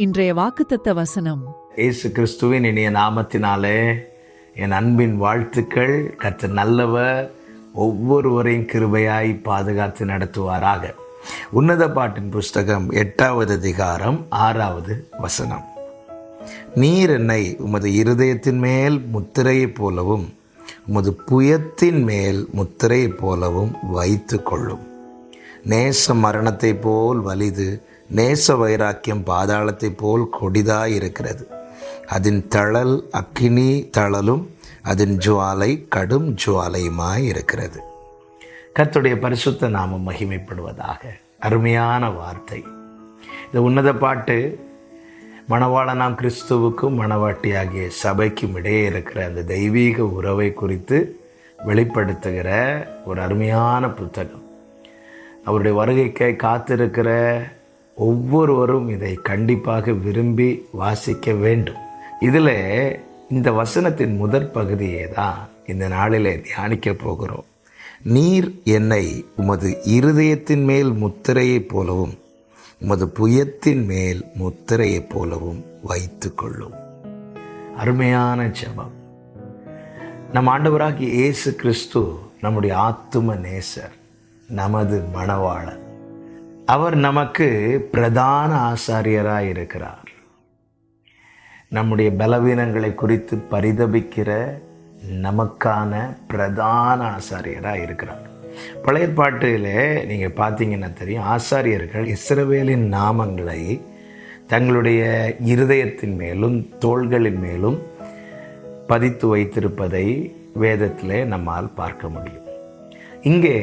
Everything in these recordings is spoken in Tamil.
இன்றைய வாக்குத்தத்த வசனம். ஏசு கிறிஸ்துவின் இனிய நாமத்தினாலே என் அன்பின் வாழ்த்துக்கள். கற்று நல்லவர் ஒவ்வொருவரையும் கிருபையாய் பாதுகாத்து நடத்துவாராக. உன்னத பாட்டின் புஸ்தகம் எட்டாவது அதிகாரம் ஆறாவது வசனம். நீர் என்னை உமது இருதயத்தின் மேல் முத்திரையைப் போலவும் உமது புயத்தின் மேல் முத்திரையைப் போலவும் வைத்து கொள்ளும் நேச மரணத்தைப் போல் வலிது நேச வைராக்கியம் பாதாளத்தைப் போல் கொடிதாய் இருக்கிறது அதன் தழல் அக்கினி தழலும் அதன் ஜுவாலை கடும் ஜுவாலையுமாய் இருக்கிறது கத்துடைய பரிசுத்த நாமம் மகிமைப்படுவதாக அருமையான வார்த்தை. இந்த உன்னத பாட்டு மணவாளனாம் கிறிஸ்துவுக்கும் மணவாட்டி ஆகிய சபைக்கும் இடையே இருக்கிற அந்த தெய்வீக உறவை குறித்து வெளிப்படுத்துகிற ஒரு அருமையான புத்தகம். அவருடைய வருகைக்கை காத்திருக்கிற ஒவ்வொருவரும் இதை கண்டிப்பாக விரும்பி வாசிக்க வேண்டும். இதில் இந்த வசனத்தின் முதற் பகுதியே தான் இந்த நாளிலே தியானிக்க போகிறோம். நீர் என்னை உமது இருதயத்தின் மேல் முத்திரையைப் போலவும் உமது புயத்தின் மேல் முத்திரையைப் போலவும் வைத்து கொள்ளும். அருமையான ஜபம். நம் ஆண்டவராகிய இயேசு கிறிஸ்து நம்முடைய ஆத்தும நேசர் நமது மணவாளன் அவர் நமக்கு பிரதான ஆசாரியராக இருக்கிறார். நம்முடைய பலவீனங்களை குறித்து பரிதபிக்கிற நமக்கான பிரதான ஆசாரியராக இருக்கிறார். பழைய பாட்டில் நீங்கள் பார்த்தீங்கன்னா தெரியும் ஆசாரியர்கள் இஸ்ரவேலின் நாமங்களை தங்களுடைய இருதயத்தின் மேலும் தோள்களின் மேலும் பதித்து வைத்திருப்பதை வேதத்தில் நம்மால் பார்க்க முடியும். இங்கே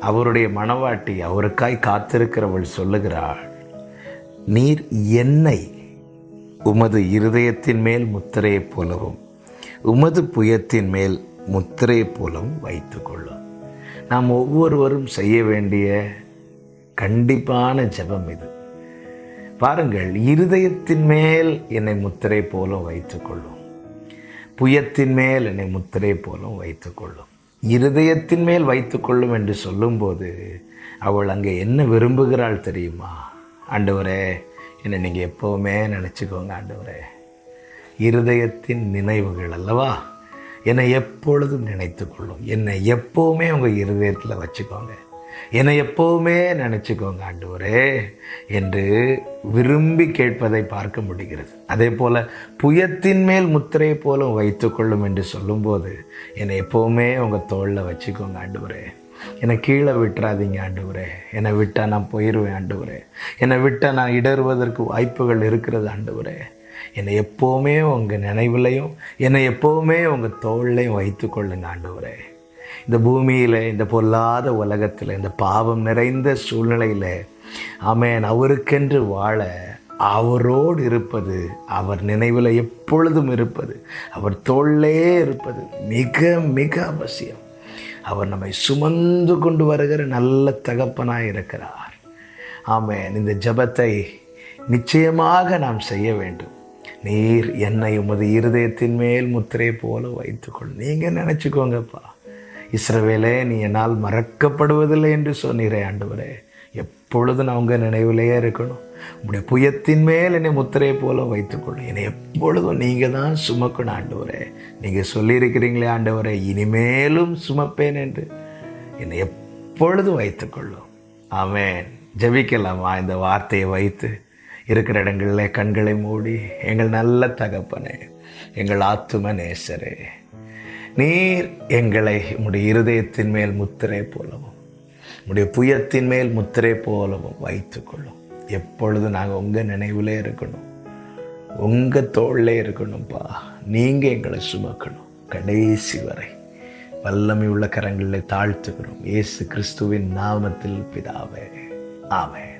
அவருடைய மனவாட்டி அவருக்காய் காத்திருக்கிறவள் சொல்லுகிறாள் நீர் என்னை உமது இருதயத்தின் மேல் முத்திரையைப் போலவும் உமது புயத்தின் மேல் முத்திரையைப் போலவும் வைத்து கொள்ளும். நாம் ஒவ்வொருவரும் செய்ய வேண்டிய கண்டிப்பான ஜெபம் இது. பாருங்கள் இருதயத்தின் மேல் என்னை முத்திரை போலும் வைத்துக்கொள்ளும் புயத்தின் மேல் என்னை முத்திரை போலும் வைத்துக்கொள்ளும் இருதயத்தின் மேல் வைத்துக்கொள்ளும் என்று சொல்லும்போது அவள் அங்கே என்ன விரும்புகிறாள் தெரியுமா? ஆண்டவரே என்னை நீங்கள் எப்போவுமே நினச்சிக்கோங்க ஆண்டவரே. இருதயத்தின் நினைவுகள் அல்லவா? என்னை எப்பொழுதும் நினைத்து கொள்ளும். என்னை எப்போவுமே உங்கள் இருதயத்தில் வச்சுக்கோங்க. என்னை எப்போவுமே நினச்சிக்கோங்க ஆண்டவரே என்று விரும்பி கேட்பதை பார்க்க முடிகிறது. அதே போல் புயத்தின் மேல் முத்திரை போலும் வைத்துக்கொள்ளும் என்று சொல்லும்போது என்னை எப்போவுமே உங்கள் தோளில் வச்சுக்கோங்க ஆண்டவரே. என்னை கீழே விட்டுறாதீங்க ஆண்டவரே. என்னை விட்டால் நான் போயிடுவேன் ஆண்டவரே. என்னை விட்டால் நான் இடறுவதற்கு வாய்ப்புகள் இருக்கிறது ஆண்டவரே. என்னை எப்போவுமே உங்கள் நினைவுலையும் என்னை எப்போவுமே உங்கள் தோள்லையும் வைத்துக்கொள்ளுங்க ஆண்டவரே. இந்த பூமியில் இந்த பொல்லாத உலகத்தில் இந்த பாவம் நிறைந்த சூழ்நிலையில் ஆமேன் அவருக்கென்று வாழ அவரோடு இருப்பது அவர் நினைவில் எப்பொழுதும் இருப்பது அவர் தோளிலே இருப்பது மிக மிக அவசியம். அவர் நம்மை சுமந்து கொண்டு வருகிற நல்ல தகப்பனாக இருக்கிறார். ஆமேன் இந்த ஜபத்தை நிச்சயமாக நாம் செய்ய வேண்டும். நீர் என்னை உமது இருதயத்தின் மேல் முத்திரை போல வைத்துக்கொள். நீங்கள் நினச்சிக்கோங்கப்பா. இஸ்ரவேலே நீ என்னால் மறக்கப்படுவதில்லை என்று சொன்னீரே ஆண்டவரே. எப்பொழுது நான் உங்கள் நினைவிலேயே இருக்கணும்? உங்களுடைய புயத்தின் மேல் என்னை முத்திரையை போல வைத்துக்கொள்ளும் என்னை எப்பொழுதும் நீங்கள் தான் சுமக்கணும் ஆண்டவரே. நீங்கள் சொல்லியிருக்கிறீங்களே ஆண்டவரே இனிமேலும் சுமப்பேன் என்று. என்னை எப்பொழுதும் வைத்துக்கொள்ளும். ஆமேன். ஜபிக்கலாமா. இந்த வார்த்தையை வைத்து இருக்கிற இடங்களில் கண்களை மூடி எங்கள் நல்ல தகப்பனே எங்கள் ஆத்தும நேசரே. நீர் எங்களை உம்முடைய இருதயத்தின் மேல் முத்திரை போலவும் உம்முடைய புயத்தின் மேல் முத்திரை போலவும் வைத்துக்கொள்ளும். எப்பொழுது நாங்கள் உங்கள் நினைவிலே இருக்கணும் உங்கள் தோளிலே இருக்கணும்ப்பா நீங்கள் எங்களை சுமக்கணும். கடைசி வரை வல்லமை உள்ள கரங்களில் தாழ்த்துக்கிறோம் இயேசு கிறிஸ்துவின் நாமத்தில் பிதாவே. ஆமென்.